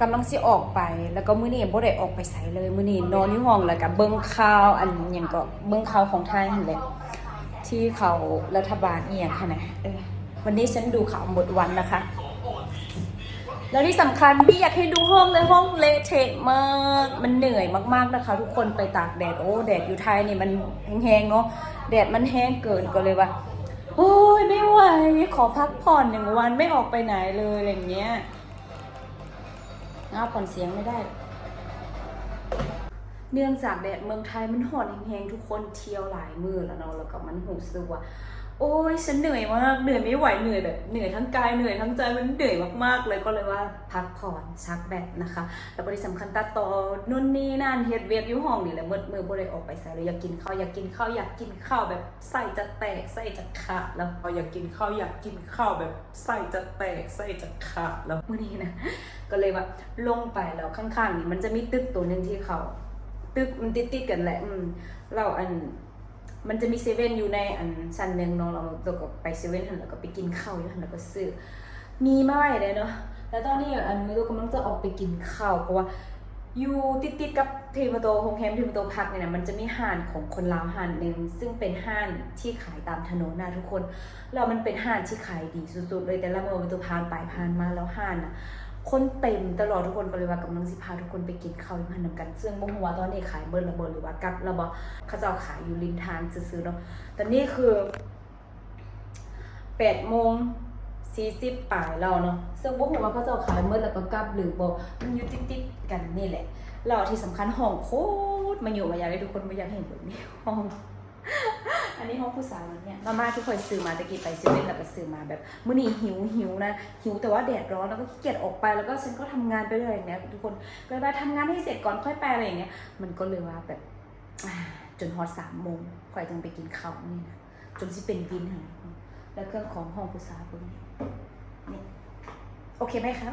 กำลังสิออกไป แล้วก็มื้อนี้บ่ได้ออกไปไสเลย มื้อนี้นอนอยู่ห้องแล้วก็เบิ่งข่าวอันหยังก็เบิ่งข่าวของไทยหั่นแหละที่เขารัฐบาลอีหยังค่ะนะเออวันนี้ฉันดูข่าวหมดวันนะคะ แล้วที่สำคัญพี่อยากให้ดูห้องเลยห้องเละเทะมาก มันเหนื่อยมากๆนะคะ ทุกคนไปตากแดดโอ้แดดอยู่ไทยนี่มันแห้งๆเนาะแดดมันแห้งเกินก็เลยว่าโอ้ยไม่ไหวขอพักผ่อนหนึ่งวันไม่ออกไปไหนเลยอะไรอย่างเงี้ย เอาผ่อนเสียงไม่ได้ เนื่องจากแดดเมืองไทยมันหอนแห้งๆทุกคนเที่ยวหลายมือแล้วเนาะแล้วก็มันหูสึกว่า โอ้ยฉันเหนื่อยมากเหนื่อยไม่ไหวเหนื่อยแบบเหนื่อยทั้งกายเหนื่อยทั้งใจมันเหนื่อยมากๆเลยก็เลยว่าพักผ่อนชักแบตนะคะ แล้วก็ที่สำคัญตัดต่อนู่นนี่นั่นเฮ็ดเวียกอยู่ห้องนี่แหละมืดมือบ่ได้ออกไปใส่เลยอยากกินข้าวอยากกินข้าวอยากกินข้าวแบบไส้จะแตกไส้จะขาดแล้วพออยากกินข้าวอยากกินข้าวแบบไส้จะแตกไส้จะขาดแล้วมื้อนี้นะก็เลยว่าลงไปแล้วข้างๆนี่มันจะมีตึกตัวหนึงที่เขาตึกมันติดๆกันแหละอืมเราอัน มันจะมีเซเว่นอยู่ในอันชั้นหนึ่งเนาะเราตัวก็ไปเซเว่นหันแล้วก็ไปกินข้าวอยู่หันแล้วก็ซื้อ มีมาไว้เลยเนาะ แล้วตอนนี้อันม่รู้กำลังจะออกไปกินข้าวเพราะว่าอยู่ติดๆกับเทมโตโฮงแฮมเทมโตพักเนี่ยนะมันจะมีห้านของคนลาวห้านหนึ่งซึ่งเป็นห้านที่ขายตามถนนนะทุกคน แล้วมันเป็นห้านที่ขายดีสุดๆเลยแต่ละเมื่อวันตัวผ่านไปผ่านมาแล้วห้านอะ คนเต็มตลอดทุกคนก็เลยว่ากำลังสิพาทุกคนไปกินข้าวอยู่หันนำกัน ซึ่งบ่ฮู้ว่าตอนนี้ขายเบิ้ลระเบิดหรือว่ากับระเบ่เขาเจ้าขายอยู่ริมทางซื่อๆเนาะแต่นี่คือ8โมง40ป่ายแล้วเนาะซึ่งบ่ฮู้ว่าเขาเจ้าขายเบิ้ลแล้วก็กับหรือบ่มันอยู่ติดๆกันนี่แหละแล้วที่สำคัญห้องโคตรมาอยู่มาอยากให้ทุกคนมาอยากเห็นแบบนี้ห้อง อันนี้ห้องผู้สาวเนี่ยมาม่าทุกคนซื้อมาตะกี้ไปซื้อเล่นแล้วก็ซื้อมาแบบมื้อนี้หิวหิวนะหิวแต่ว่าแดดร้อนแล้วก็ขี้เกียจออกไปแล้วก็ฉันก็ทำงานไปเรื่อยอย่างเงี้ยทุกคนก็เลยว่าทำงานให้เสร็จก่อนค่อยไปอะไรอย่างเงี้ยมันก็เลยว่าแบบจนฮอตสามโมงค่อยจึงไปกินข้าวนี่นะจนสิเป็นบินหาแล้วเครื่องของห้องผู้สาวเบิ้งนี่นี่โอเคไหมครับ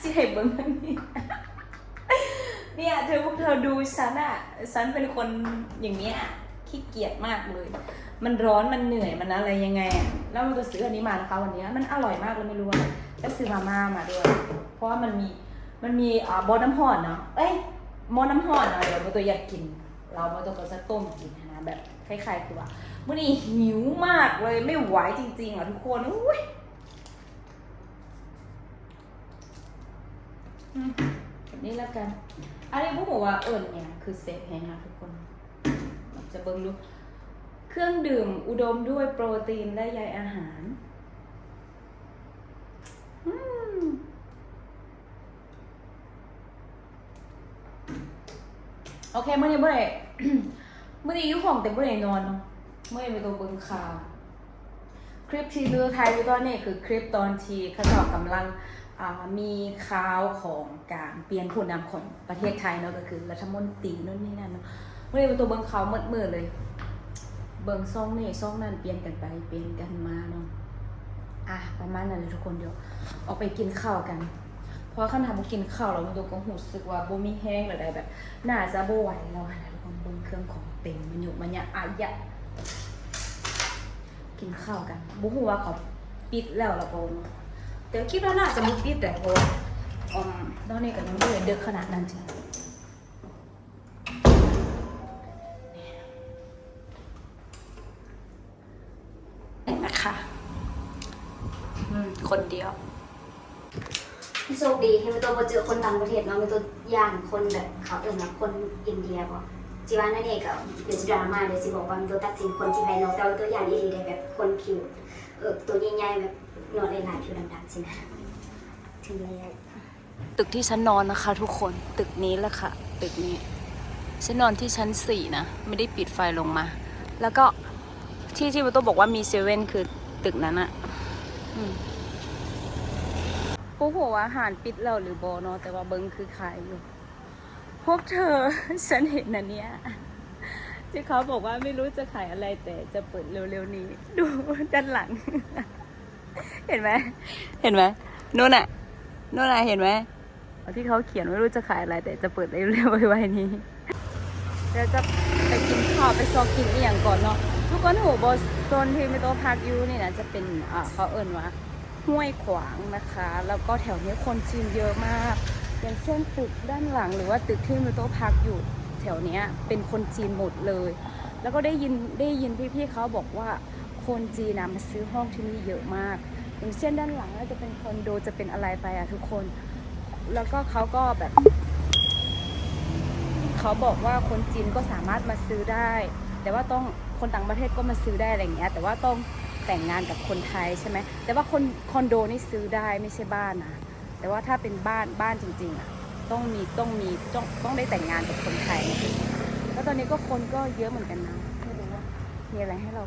สิให้เบิ้งอันนี้เนี่ยเธอพวกเธอดูฉันอะฉันเป็นคนอย่างเนี้ย ขี้เกียจมากเลย มันร้อนมันเหนื่อยมันอะไรยังไงอะแล้วมันก็ซื้ออันนี้มานะคะวันนี้มันอร่อยมากเลยไม่รู้ว่าแล้วซื้อมาม่ามาด้วย เพราะว่ามันมีมันมีอ่าบอน้ำห่อนเนาะเอ้ยมอน้ำห่อนเนาะเดี๋ยวมันตัวอยากกิน เรามาตัวก็จะต้มกินนะแบบคล้ายๆตัวมื่อนี้หิวมากเลยไม่ไหวจริงๆอะทุกคนอุ้ยอืมแบบนี้แล้วกันอันนี้พวกบอกว่าเอิญเนี่ยคือเซฟแฮงนะทุกคน จะเบิ่งดู เครื่องดื่มอุดมด้วยโปรตีนและใยอาหารโอเคเมื่อนี้เมื่อไหร่เมื่อนี้อยุห้องแต่เมื่อไหร่นอนเนาะเมื่อไหร่ไปตัวเบิ่งข่าวคลิปที่ดูไทยอยู่ตอนนี้คือคลิปตอนที่เขาเจอกำลังมีข่าวของการเปลี่ยนผู้นำของประเทศไทยเนาะก็คือรัฐมนตรีนู่นนี่นั่นเนาะ เมื่อเป็นตัวเบิ้งข่าวมืดมืดๆเลย เบิงซ่องนี่ซ่องนั่นเปลี่ยนกันไปเปลี่ยนกันมาเนาะอะประมาณนั้นเลยทุกคนเดี๋ยวออกไปกินข้าวกัน เพราะขนาดบ่กินข้าวแล้วมันตัวก็รู้สึกว่าโบมีแห้งหรือใดแบบน่าจะโบไหวแล้วอะนะทุกคนเบิ้งเครื่องของเต็มมันอยู่มันเนี่ยอายะกินข้าวกันบุหัวาเขาปิดแล้วละผมแต่คิดว่าน่าจะมุปิดแต่เพราะว่าอืมตอนนี้ก็ยังไม่เดือดขนาดนั้นจ้ะนี่ โชคดีที่ไม่ต้องมาเจอคนต่างประเทศเนาะไม่ต้องย่างคนแบบเขาเอิ้นว่าคนอินเดียบ่จีว่านั่นเองก็เดี๋ยวจะดราม่าเดี๋ยวสิบอกว่ามันตัวตัดสินคนที่ภายนอกแต่ว่าตัวอย่างอีหลีได้แบบคนผิวเออตัวใหญ่ๆแบบนอนหลายๆผิวดำๆสินะถึงแล้วตึกที่ฉันนอนนะคะ ทุกคนตึกนี้แหละค่ะ ตึกนี้ฉันนอนที่ชั้นสี่นะ ไม่ได้ปิดไฟลงมา แล้วก็ที่ที่ประตูบอกว่ามีเซเว่นคือตึกนั้นอะอืม ปุ๊กบอกว่าอาหารปิดแล้วหรือโบเนาะแต่ว่าเบิงคือขายอยู่ พวกเธอฉันเห็นนะเนี่ยที่เขาบอกว่าไม่รู้จะขายอะไรแต่จะเปิดเร็วๆนี้ ดูด้านหลัง เห็นไหมเห็นไหมนู่นอะนู่นน่ะเห็นไหมที่เขาเขียนไม่รู้จะขายอะไร แต่จะเปิดเร็วๆไว้ๆนี้เดี๋ยวจะไปกินข้าวไปซอกกินอีกอย่างก่อนเนาะทุกคนหูโบโซนที่ไม่โตพักยูนี่นะจะเป็นเขาเอิญว่า ห้วยขวางนะคะ แล้วก็แถวนี้คนจีนเยอะมาก อย่างเช่นตึกด้านหลังหรือว่าตึกที่มิโตะพักอยู่แถวเนี้ยเป็นคนจีนหมดเลย แล้วก็ได้ยินได้ยินพี่ๆเขาบอกว่าคนจีนนะมาซื้อห้องที่นี่เยอะมาก อย่างเช่นด้านหลังก็จะเป็นคอนโดจะเป็นอะไรไปอะทุกคน แล้วก็เขาก็แบบเขาบอกว่าคนจีนก็สามารถมาซื้อได้ แต่ว่าต้องคนต่างประเทศก็มาซื้อได้อะไรเงี้ย แต่ว่าต้อง แต่งงานกับคนไทยใช่ไหมแต่ว่าคนคอนโดนี่ซื้อได้ไม่ใช่บ้านนะแต่ว่าถ้าเป็นบ้านบ้านจริงๆอะต้องมีต้องมีต้องต้องได้แต่งงานกับคนไทยแล้วตอนนี้ก็คนก็เยอะเหมือนกันนะไม่รู้ว่ามีอะไรให้เรา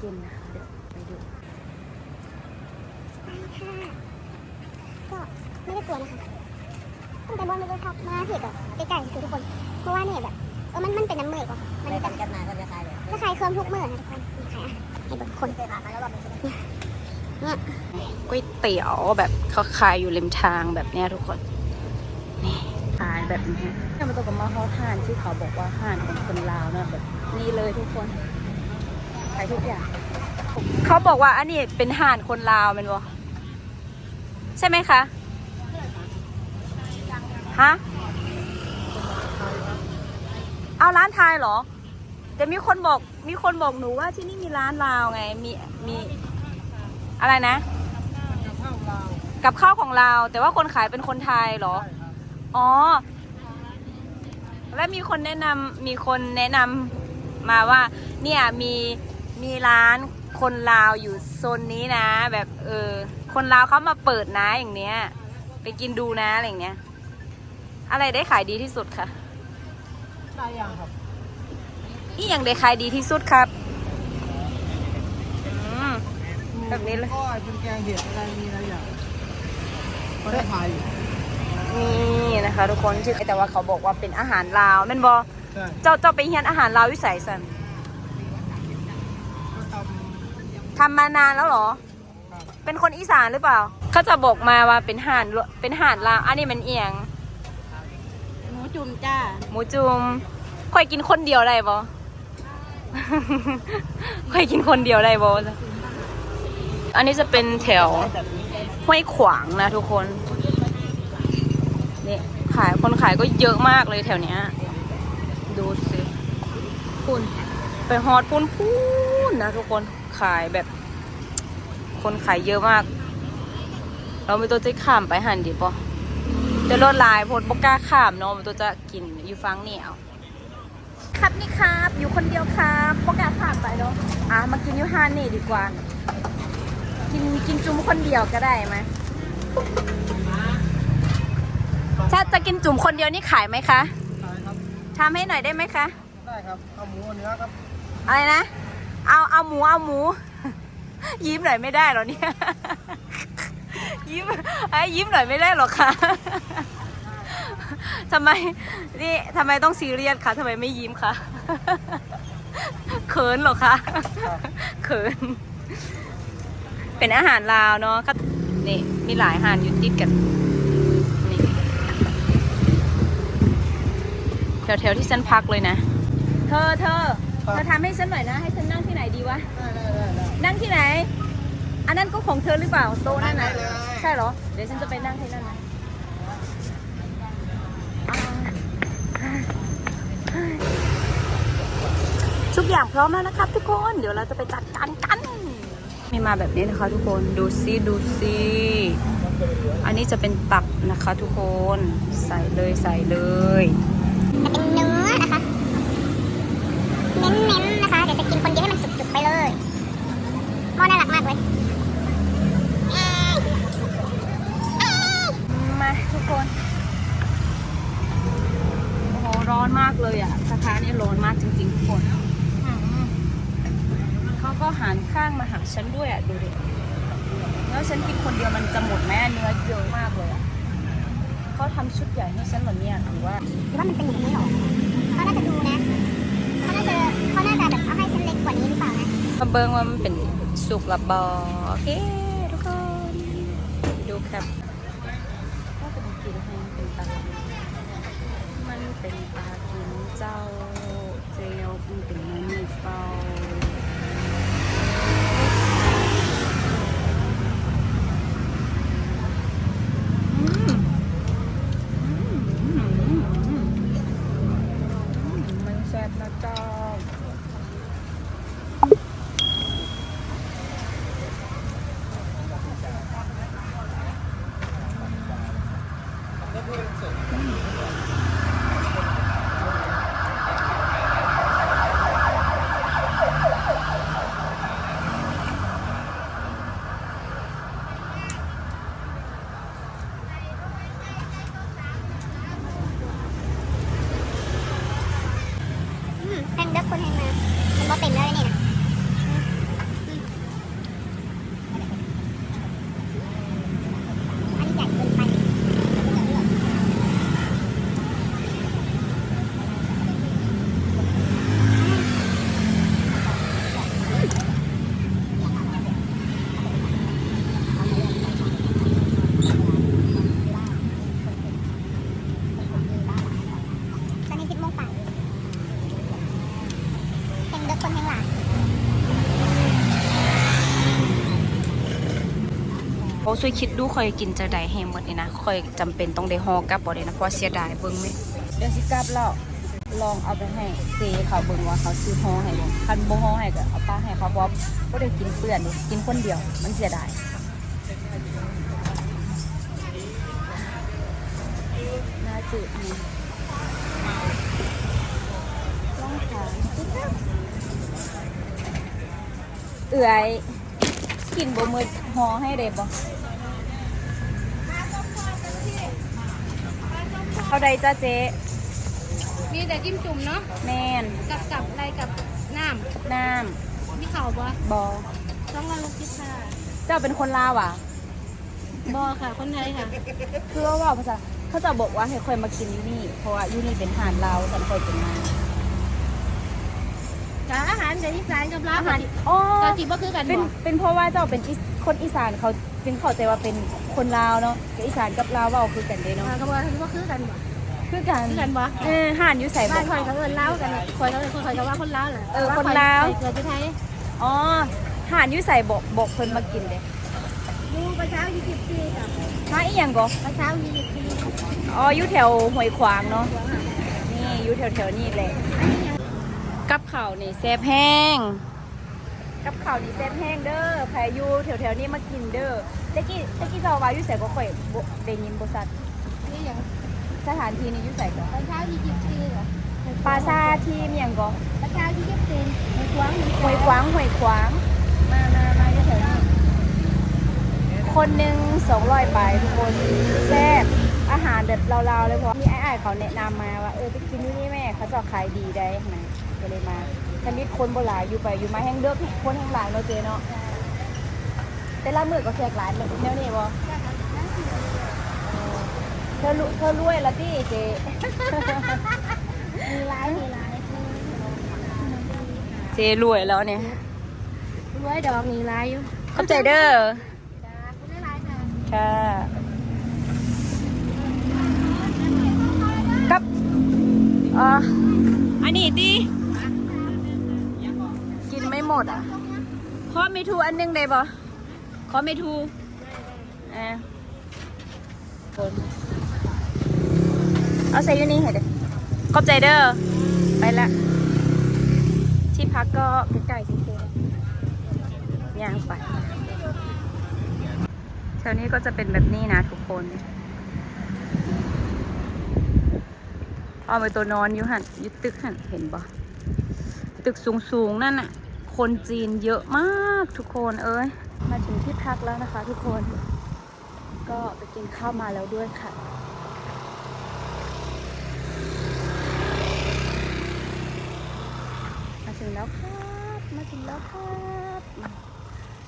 กินนะคะเดี๋ยวไปดูก็ไม่ได้กลัวนะคะตั้งแต่บอลไม่ได้ทักมาเห็ดแบบใกล้ๆคือทุกคนเพราะว่าเนี่ยแบบเออมันมันเป็นน้ำมือกว่ามันจะจะขายเลยจะขายเครื่องทุกมือนะทุกคน คนเคยผ่านมาแล้วรอบนึงใช่ไหมเนี่ยก๋วยเตี๋ยวแบบเขาขายอยู่ริมทางแบบเนี้ยทุกคน นี่ขายแบบนี้เนี่ยมันตรงกับมาฮอทานที่เขาบอกว่าห่านของคนลาวนะแบบนี่เลยทุกคนขายทุกอย่าง เขาบอกว่าอันนี้เป็นห่านคนลาวแมันบ่ใช่ไหมคะ ฮะ เอาร้านไทยเหรอ แต่มีคนบอกมีคนบอกหนูว่าที่นี่มีร้านลาวไงมีมีอะไรนะ กับข้าวของเราวแต่ว่าคนขายเป็นคนไทยเหรอ อ๋อ และมีคนแนะนำมีคนแนะนำมาว่า เนี่ยมีมีร้านคนลาวอยู่โซนนี้นะ แบบเออคนลาวเขามาเปิดนะอย่างเนี้ย ไปกินดูนะอะไรอย่างเนี้ย อะไรได้ขายดีที่สุดคะได้ยังครับ อีอย่างได้ขายดีที่สุดครับอืมแบบนี้เลยก็เป็นแกงเห็ดอะไรมีอะไรอย่างก็ได้ขายอยู่นี่นะคะ ทุกคนที่แต่ว่าเขาบอกว่าเป็นอาหารลาวแม่นบอใช่เจ้าเจ้าไปเฮียนอาหารลาววิสัยสันก็ททำมานานแล้วเหรอำครับเป็นคนอีสานหรือเปล่า เขาจะบอกมาว่าเป็นห่านเป็นห่านลาวอันนี้มันเอียง หมูจุ่มจ้า หมูจุ่มค่อยกินคนเดียวได้บ่ ค่อยกินคนเดียวได้บ่อันนี้จะเป็นแถวห้วยขวางนะทุกคนนี่ขายคนขายก็เยอะมากเลยแถวเนี้ย ดูสิคุณไปฮอดพูนพูนนะทุกคนขายแบบ คนขายเยอะมาก เราไม่ตัวจะข้ามไปหันดีปะจะรถลายพดบกล้าข้ามเนาะมันตัวจะกินอยู่ฟังเหนี่เอา ครับนี่ครับ อยู่คนเดียวครับบกล้าข้ามไปเนาะอะมากินอยูฮานนี่ดีกว่า กินกินจุ้มคนเดียวก็ได้ไหมถ้าจะกินจุ่มคนเดียวนี่ขายไหมคะขายครับทำให้หน่อยได้ไหมคะ ได้ครับ เอาหมูเอาเนื้อครับ อะไรนะ เอาเอาหมูเอาหมู ยิ้มหน่อยไม่ได้เหรอเนี่ย ยิ้มไอ้ยยิ้มหน่อยไม่ได้หรอคะ ทำไมนี่ทำไมต้องซีเรียสคะทำไมไม่ยิ้มคะเขินเหรอคะเขิน เป็นอาหารลาวเนาะก็นี่มีหลายอาหารอยู่ติดกันนี่แถวๆที่ฉันพักเลยนะ เธอเธอเธอทำให้ฉันหน่อยนะ ให้ฉันนั่งที่ไหนดีวะได้ได้ได้ได้นั่งที่ไหน อันนั้นก็ของเธอหรือเปล่าโต๊ะนั่นน่ะได้เลยใช่เหรอ เดี๋ยวฉันจะไปนั่งที่นั่นนะ ทุกอย่างพร้อมแล้วนะครับทุกคน เดี๋ยวเราจะไปจัดการกันมีมาแบบนี้นะคะทุกคน ดูซิดูซิอันนี้จะเป็นตับนะคะทุกคน ใส่เลยใส่เลยจะเป็นเนื้อนะคะ เน้นๆนะคะ เดี๋ยวจะกินคนเดียวให้มันจุกๆไปเลยหม้อน่ารักมากเลยเอ้ยเอ้ยมาทุกคน โอ้โหร้อนมากเลยอะสถานนี้ร้อนมากจริงๆทุกคนอืมเขา ก็หันข้างมาหาฉันด้วยอะดูดิแล้วฉันกินคนเดียวมันจะหมดไหมเนื้อเยอะมากเลยอะเขาทำชุดใหญ่ให้ฉันเหรอเนี่ยหรือว่าหรือว่ามันเป็นอย่างนี้หรอเขาน่าจะดูนะเขาน่าจะเขาน่าจะแบบเอาให้เส้นเล็กกว่านี้หรือเปล่านะมาเบิ้งว่ามันเป็นสุกหรือบอโอเคทุกคนดูครับก็เป็นกินให้เป็นปลามันเป็นปลากินเจ้าเจลมันเป็นมันมีเฝ้า อืมแพงเด็กคนแพงมามันบ่เต็มแล้วเลยนี่นะอันนี้ใหญ่เกินไป ตอนนี้สิบโมงป่ายแข่งเด็กคนแข่งหลาย โอ้ ช่วยคิดดูคอยกินจะได้แฮมหมดนี่นะคอยจำเป็นต้องได้ห่อกลับบ่ได้นะเพราะเสียดายเบิ่งไหมเดี๋ยวสิกลับแล้วลองเอาไปให้เจเขาเบิ่งว่าเขาซื้อห่อให้บ่คันบ่ห่อให้ก็เอาป้าให้เขาเพราะบ่ได้กินเปื้อนนี่กินคนเดียวมันเสียดายน่าจืดนี่ลองทานเอื่อยกินบ่มืดห่อให้ได้บ่ เขาใดจ้าเจ๊มีแต่จิ้มจุ่มเนาะแมนกับกับอะไรกับน้น้ำมีเข่าบ่ำบอต้องการลูกคิดค่ะเจ้าเป็นคนลาวอะ บอค่ะ คนไทยค่ะคือว่าว่าภาษาเขาจะบอกว่าให้คอยมากินอยู่นี่ เพราะว่าอยู่นี่เป็นอาหารลาวฉันคอยกินมาจ้าอาหารแต่ที่สานกับลาวอาหารค่ะอ๋อ ก็จิบ่คือกันเป็นบ่เป็นเพราะว่าเจ้าเป็นอีสคนอีสานเขา จึงเข้าใจว่าเป็นคนลาวเนาะแต่อีสานกับลาวเว่าคือกันเด้เนาะอ่าก็บ่คือบ่คือกันบ่คือกันคือกันบ่เอออาหารอยู่ใส่บบ้าอนกคอยเขาเอิ้นลาวกันคอยเขาเอิ้นคอยเขาว่าคนลาวน่ะเออแต่คนลาวข้อยเกิดที่ไทยอ๋ออาหารอยู่ใส่บอกบอกเพิ่นมากินเด้ดูประเช้ายี่สิบปีค่ะมาอีหยังก็ประเช้ายี่สิบปีอ๋ออยู่แถวห้วยขวางเนาะ นี่อยู่แถวแถวๆนี่แหละ กับข่าวนี่แซ่บแห้ง กับข่าวนี่แซ่บแห้งเด้อใครอยู่แถวแถวๆนี้มากินเด้อตะกี้ตะกี้เจ้าว่าอยู่ใส่ก็ข่อยบ่ได้ยินบ่ซัดนี่อย่างสถานที่นี้อยู่ใส่ก็ประเช้ายี่สิบปีเหรอปราซาที่เมียงก็ประเช้ายี่สิบปีในกวางห้วยขวางห้วยขวาง มามามาอยู่แถวนี้คนหนึ่ง200ไปทุกคนแซ่บอาหารแบบลาวๆเลยเพราะมีไอ้ายๆเขาแนะนำมาว่าเออไปกินที่นี่แม่เขาจะขายดีได้นะก็เลยมา คันนี้คนโบราณอยู่ไปอยู่มาแห้งเด้อคนแห้งหลายเนาะเจเนาะแต่ละมื้อก็แขกหลายแบบแนวนี้บ่เธอรู้เธอรวยละติเจมีร้ายมีร้ายเจรวยแล้วเนี่ยรวยดอกมีร้ายอยู่เข้าใจเด้อจ้าคุณได้ร้ายค่ะค่ะกับอ่าอันนี้ดิกินไม่หม ดอะขอเมทูอันหนึงได้ปะขอเมทูอ่าคนเอาใส่อยูนี่ให้เด้อขอบใจเด้อไปละที่พักก็ใกล้ๆที่เทย่างไปแถวนี้ก็จะเป็นแบบนี้นะทุกคนเอาไปตัวนอนอยู่หันยึดตึกหันเห็นปะตึกสูงๆนั่นน่ะ คนจีนเยอะมากทุกคนเอ้ย มาถึงที่พักแล้วนะคะทุกคน ก็ไปกินข้าวมาแล้วด้วยค่ะมาถึงแล้วครับมาถึงแล้วครับ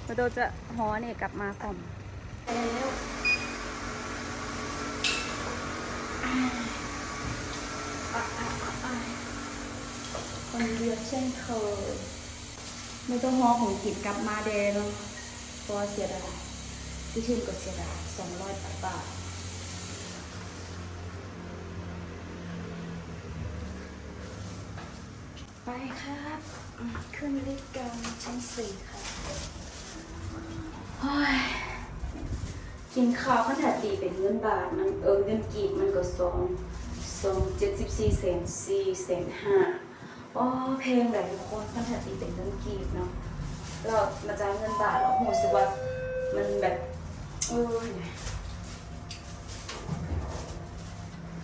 เราโดจะหอเนี่ยกลับมาก่อนคนเดียวเช่นเคย ไม่ต้องฮอของกินกลับมาเดนเพราะเสียดายที่ถึงก็เสียดายสองร้อยบาทไปครับ ขึ้นลิฟต์กันชั้นสี่ค่ะโอ้ยกินข้าวขนาดตีเป็นเงินบาท มันเออเงินกีบมันก็สองสองเจ็ดสิบสี่เซนสี่เซนห้า โอ้เพลงหลายทุกคนขนาดตีเป็นเงินกีบเนาะเรามาจ่ายเงินบาทเราโหสึกว่ามันแบบเออ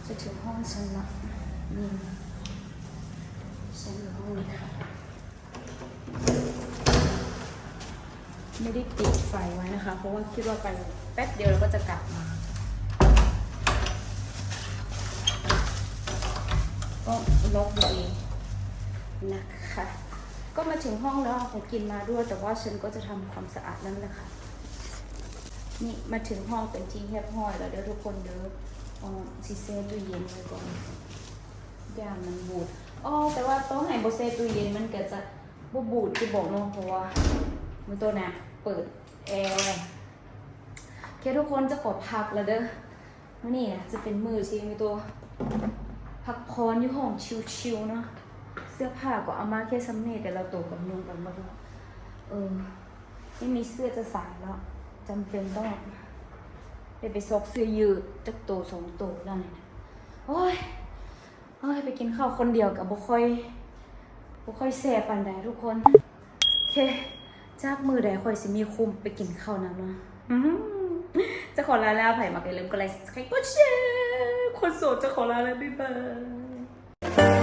จะถึงห้องฉันละนี่ฉันอยู่ห้องนี้ค่ะไม่ได้ปิดไฟไว้นะคะ เพราะว่าคิดว่าไปแป๊บเดียวเราก็จะกลับมาก็ล็อกอยู่เอง นะคะ ก็มาถึงห้องแล้วเอาของกินมาด้วย แต่ว่าฉันก็จะทำความสะอาดนั่นแหละค่ะ นี่มาถึงห้องเป็นที่เรียบร้อยแล้วเดี๋ยวทุกคนเดี๋ยวเอซีเซตู้เย็นไว้ก่อนยามมันบูดอ๋อแต่ว่าต้องให้โบเซตู้เย็นมันก็จะบบูดที่บอกเนาะเพราะว่ามันตัวน่ะเปิดแอร์ไว้แค่ทุกคนจะกดพักแล้วเด้อวันนี้นะจะเป็นมือที่มีตัวพักพรอยู่ห้องชิวๆเนาะ เสื้อผ้าก็เอามาแค่ซัมเน่แต่เราโตกับนุ่งกันมาด้วเออไม่มีเสื้อจะใส่แล้วจำเป็นต้องไปไปซอกเสื้อยืดจักโตสองโตได้นะโอ้ยโอ้ยไปกินข้าวคนเดียวกับบุค่อยบุค่อยแซ่ปันใดทุกคนโอเคจากมือใดค่อยสิมีคุมไปกินข้าวน้ำเนาะจะขอลาแล้วไผ่มาไกันลืมกดไลค์กดแชร์คนโสดจะขอลาแล้วบ๊ายบาย